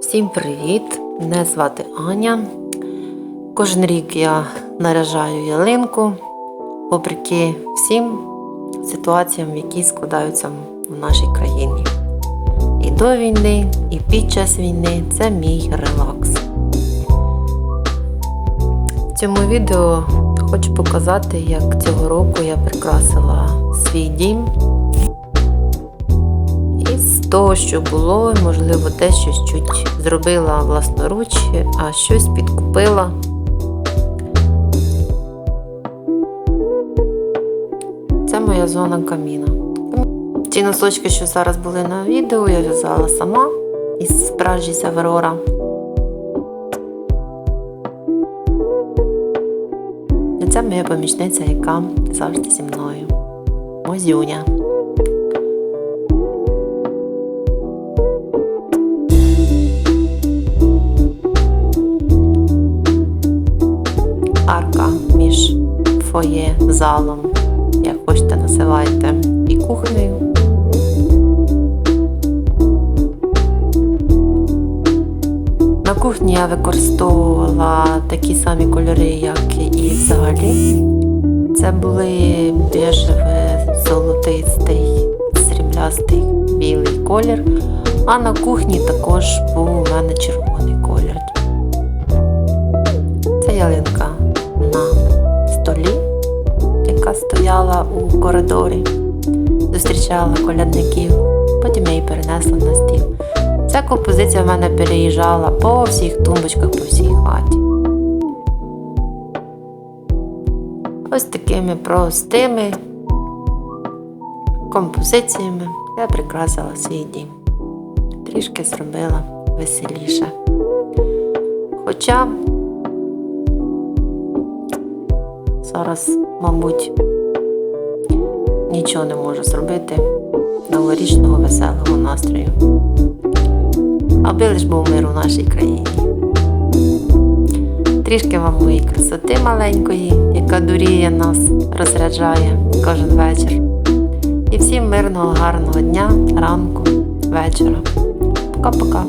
Всім привіт! Мене звати Аня. Кожен рік я наряжаю ялинку, вопреки всім ситуаціям, які складаються в нашій країні. І до війни, і під час війни це мій релакс. В цьому відео хочу показати, як цього року я прикрасила свій дім. Того, що було, можливо, десь щось чуть зробила власноруч, а щось підкупила. Це моя зона каміна. Ці носочки, що зараз були на відео, я в'язала сама із Аврора. І Це моя помічниця, яка завжди зі мною. Мозюня. Фоє, залом, як хочете називайте, і кухнею. На кухні я використовувала такі самі кольори, як і взагалі. Це були бежевий, золотистий, сріблястий, білий колір. А на кухні також був у мене червоний яка стояла у коридорі, зустрічала колядників, потім я її перенесла на стіл. Ця композиція в мене переїжджала по всіх тумбочках, по всій хаті. Ось такими простими композиціями я прикрасила свій дім. Трішки зробила веселіше. Хоча Зараз, мабуть, нічого не можу зробити новорічного веселого настрою. Аби лиш був мир у нашій країні. Трішки вам моєї красоти маленької, яка дуріє нас, розряджає кожен вечір. І всім мирного, гарного дня, ранку, вечора. Пока-пока.